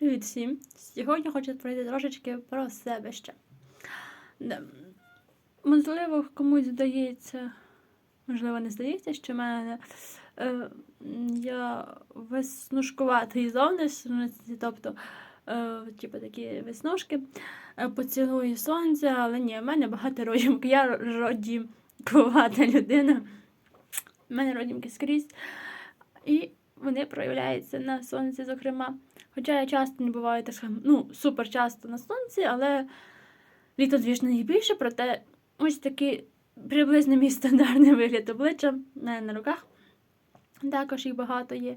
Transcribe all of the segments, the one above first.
Привіт всім! Сьогодні хочу пройти трошечки про себе ще. Да. Можливо, комусь здається, можливо, не здається, що в мене е, я веснушкуватий зовнішності, тобто, е, типу такі веснушки, е, поцілую сонця, але ні, в мене багато родімки. Я родімкувата людина. У мене родімки скрізь. І вони проявляються на сонці, зокрема. Хоча я часто не буваю так ну, супер часто на сонці, але літо, звісно, їх більше, проте ось такий приблизно мій стандартний вигляд обличчя на руках. Також їх багато є.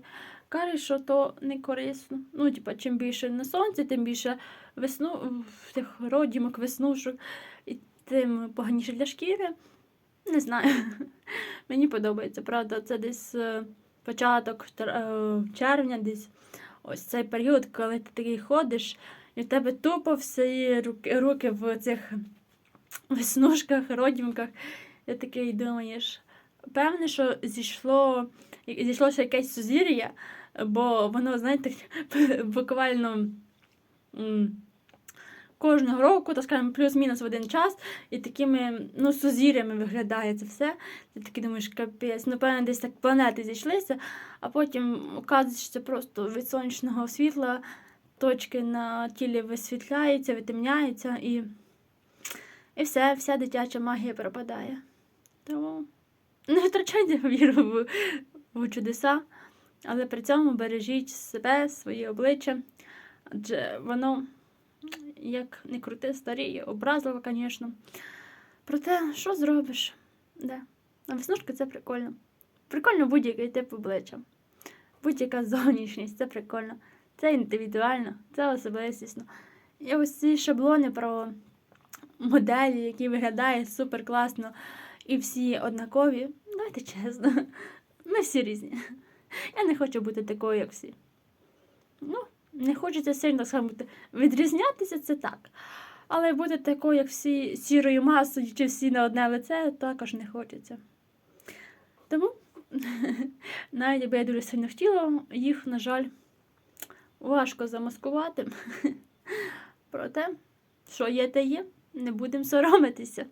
Кажуть, що то не корисно. Ну, типа, чим більше на сонці, тим більше весну, тих родімок, веснушок, і тим поганіше для шкіри. Не знаю. Мені подобається, правда, це десь е, початок е, червня, десь ось цей період, коли ти такий ходиш, і в тебе тупо всі руки, руки в цих веснушках, родімках. І такий думаєш, певне, що зійшло, зійшлося якесь сузір'я, бо воно, знаєте, буквально. Кожного року, так скажемо, плюс-мінус в один час, і такими ну, сузір'ями виглядає це все. Ти такий думаєш, капець, ну, певно, десь так планети зійшлися, а потім оказується, що просто від сонячного світла точки на тілі висвітляються, витемняються, і, і все, вся дитяча магія пропадає. Тому не втрачайте віру в, в чудеса, але при цьому бережіть себе, своє обличчя, адже воно як не крути, старіє, образливо, звісно. Проте, що зробиш? Да. А веснушки це прикольно. Прикольно будь-який тип обличчя. Будь-яка зовнішність, це прикольно. Це індивідуально, це особистісно. І ось ці шаблони про моделі, які виглядають супер класно, і всі однакові. Давайте чесно, ми всі різні. Я не хочу бути такою, як всі. Ну, не хочеться сильно саме відрізнятися, це так. Але бути такою, як всі сірою масою, чи всі на одне лице, також не хочеться. Тому, навіть якби я дуже сильно хотіла, їх, на жаль, важко замаскувати. Проте, що є, те є, не будемо соромитися.